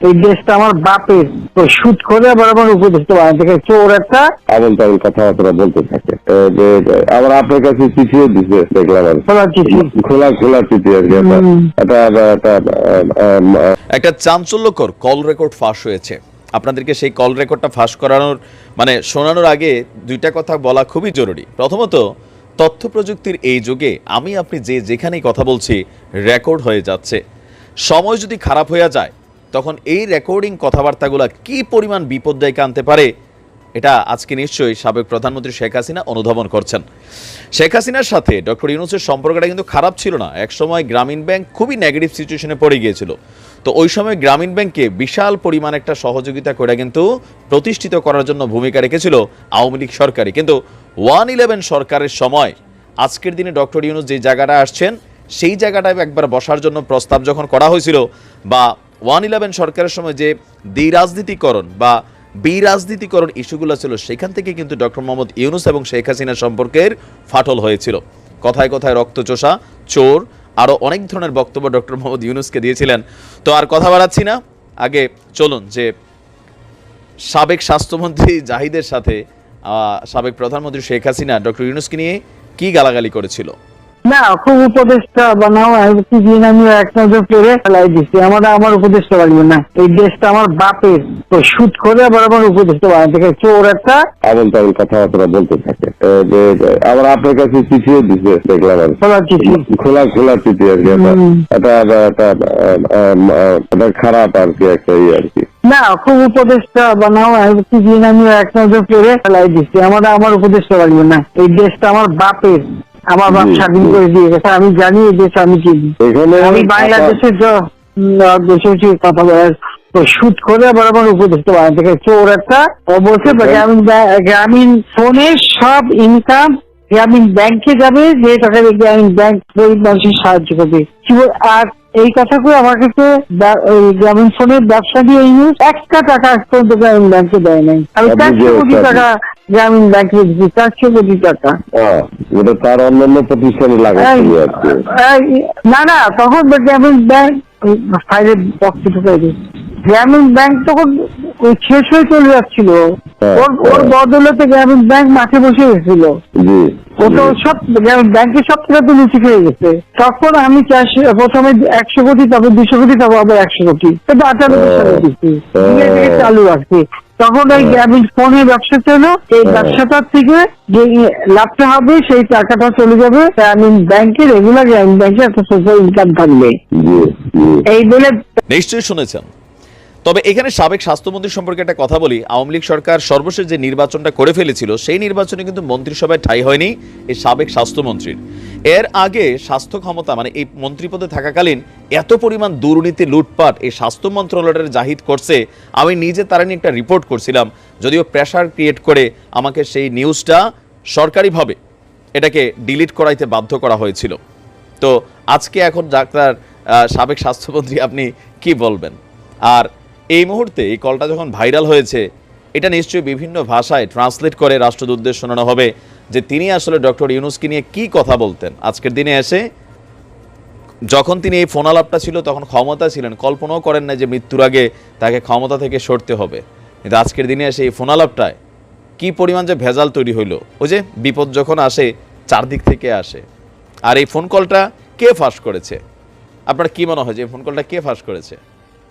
এই দেশটা আমার বাপের তো শুট করে আবার আমার উপদেষ্টা বানাতে থেকে চোর একটা। আবল তাবল কথাবার্তা বলতে থাকে। যে যে, আবার আপনার কাছে চিঠিও দিছে দেখলাম খোলা চিঠি। খোলা খোলা চিঠি আর কি। একটা চাঞ্চল্যকর কল রেকর্ড ফাঁস হয়েছে। আপনাদেরকে সেই কল রেকর্ডটা ফাঁস করানোর মানে শোনানোর আগে দুইটা কথা বলা খুবই জরুরি। প্রথমত তথ্য প্রযুক্তির এই যুগে আমি আপনি যে যেখানেই কথা বলছি রেকর্ড হয়ে যাচ্ছে। সময় যদি খারাপ হয়ে যায় তখন এই রেকর্ডিং কথাবার্তাগুলো কি পরিমাণ বিপদ বিপদ্দায়কে আনতে পারে, এটা আজকে নিশ্চয়ই সাবেক প্রধানমন্ত্রী শেখ হাসিনা অনুধাবন করছেন। শেখ হাসিনার সাথে ডক্টর ইউনুসের সম্পর্কটা কিন্তু খারাপ ছিল না। একসময় গ্রামীণ ব্যাংক খুবই নেগেটিভ সিচুয়েশনে পড়ে গিয়েছিল। তো ওই সময় গ্রামীণ ব্যাংকে বিশাল পরিমাণ একটা সহযোগিতা করে কিন্তু প্রতিষ্ঠিত করার জন্য ভূমিকা রেখেছিল আওয়ামী লীগ সরকারই। কিন্তু ওয়ান ইলেভেন সরকারের সময় আজকের দিনে ডক্টর ইউনুস যে জায়গাটা আসছেন, সেই জায়গাটায় একবার বসার জন্য প্রস্তাব যখন করা হয়েছিল বা ওয়ান ইলেভেন সরকারের সময় যে দ্বিরাজনীতিকরণ বা বিরাজনীতিকরণ ইস্যুগুলো ছিল, সেখান থেকে কিন্তু ডক্টর মোহাম্মদ ইউনুস এবং শেখ হাসিনা সম্পর্কের ফাটল হয়েছিল। কথায় কথায় রক্তচোষা, চোর আরও অনেক ধরনের বক্তব্য ডক্টর মোহাম্মদ ইউনুসকে দিয়েছিলেন। তো আর কথা বাড়াচ্ছি না। আগে চলুন যে সাবেক স্বাস্থ্যমন্ত্রী জাহিদের সাথে সাবেক প্রধানমন্ত্রী শেখ হাসিনা ডক্টর ইউনুসকে নিয়ে কি গালাগালি করেছিল। না খুব উপদেষ্টা বানাও কি দিন আমি এক নজর পড়ে ফেলাই দিচ্ছি আমার আমার উপদেষ্টা বাড়বে না। এই দেশটা আমার বাপের। তো শুট করে আবার আমার উপদেষ্টা বানাতে থেকে চোর একটা আবল তাবল কথাবার্তা বলতে থাকে। আবার আপনার কাছে চিঠিও দিছে দেখলাম খোলা চিঠি। খোলা খোলা চিঠি আর কি। একটা খারাপ আর কি একটা ই আর কি। না খুব উপদেষ্টা বানাও কি দিন আমি এক নজর পড়ে ফেলাই দিচ্ছি আমার আমার উপদেষ্টা বাড়বে না। এই দেশটা আমার বাপের। আমার বাপ স্বাধীন করে দিয়ে গেছে আমি জানি এই দেশ আমি চিনি আমি বাংলাদেশের বসে কথা বলার শুট করে আবার আমার উপদেষ্টা বানাতে চোর একটা অবশ্যই বলছে গ্রামীণ গ্রামীণ ফোনের সব ইনকাম গ্রামীণ ব্যাংকে যাবে যে টাকা গ্রামীণ ব্যাংক গরিব মানুষের সাহায্য করবে। আর এই কথা করে আমার কাছে ওই গ্রামীণ ফোনের ব্যবসা দিয়ে ইউজ একটা টাকা পর্যন্ত গ্রামীণ ব্যাংকে দেয় নাই। আমি চারশো কোটি টাকা গ্রামীণ ব্যাংকে দিচ্ছি চারশো কোটি টাকা। ওটা তার অন্যান্য প্রতিষ্ঠানে এই, না না তখন গ্রামীণ ব্যাংক ফাইলে বক্স ঢুকাই দিই গ্রামীণ ব্যাংক তখন ওই শেষ হয়ে চলে যাচ্ছিল। হ্যাঁ, ওর ওর হ্যাঁ। বদলতে গ্রামীণ ব্যাংক মাঠে বসে গেছিল। জি ও তো সব ব্যাংকের সব টাকা তো লুচি খেয়ে গেছে। তখন আমি চারশো প্রথমে একশো কোটি তারপর দুশো কোটি তারপর আবার একশো কোটি। আটানব্বই সালে হ্যাঁ। দিচ্ছি। হ্যাঁ। চালু রাখছি। তখন এই হ্যাঁ। গ্রামীণ ফোনের ব্যবসা ছিল এই হ্যাঁ। ব্যবসাটার থেকে যে লাভটা হবে সেই টাকাটা চলে যাবে। গ্রামীণ ব্যাংকে রেগুলার গ্রামীণ ব্যাংকে একটা সোশ্যাল ইনকাম থাকবে। এই বলে নিশ্চয়ই শুনেছেন। তবে এখানে সাবেক স্বাস্থ্যমন্ত্রী সম্পর্কে একটা কথা বলি। আওয়ামী লীগ সরকার সর্বশেষ যে নির্বাচনটা করে ফেলেছিল, সেই নির্বাচনে কিন্তু মন্ত্রিসভায় ঠাই হয়নি এই সাবেক স্বাস্থ্যমন্ত্রীর। এর আগে স্বাস্থ্য ক্ষমতা মানে এই মন্ত্রীপদে থাকাকালীন এত পরিমাণ দুর্নীতি, লুটপাট এই স্বাস্থ্য মন্ত্রণালয়ের জাহিদ করছে, আমি নিজে তারা নিয়ে একটা রিপোর্ট করছিলাম। যদিও প্রেশার ক্রিয়েট করে আমাকে সেই নিউজটা সরকারিভাবে এটাকে ডিলিট করাইতে বাধ্য করা হয়েছিল। তো আজকে এখন ডাক্তার সাবেক স্বাস্থ্যমন্ত্রী আপনি কি বলবেন? আর এই মুহূর্তে এই কলটা যখন ভাইরাল হয়েছে, এটা নিশ্চয়ই বিভিন্ন ভাষায় ট্রান্সলেট করে রাষ্ট্রদূতদের শোনানো হবে যে তিনি আসলে ডক্টর ইউনুসকে নিয়ে কি কথা বলতেন। আজকের দিনে এসে যখন তিনি এই ফোন আলাপটা ছিল, তখন ক্ষমতা ছিলেন। কল্পনাও করেন না যে মৃত্যুর আগে তাকে ক্ষমতা থেকে সরতে হবে। কিন্তু আজকের দিনে এসে এই ফোন আলাপটায় কি পরিমাণ যে ভেজাল তৈরি হইল, ওই যে বিপদ যখন আসে, চারদিক থেকে আসে। আর এই ফোন কলটা কে ফাঁস করেছে? আপনার কি মনে হয় যে এই ফোন কলটা কে ফাঁস করেছে?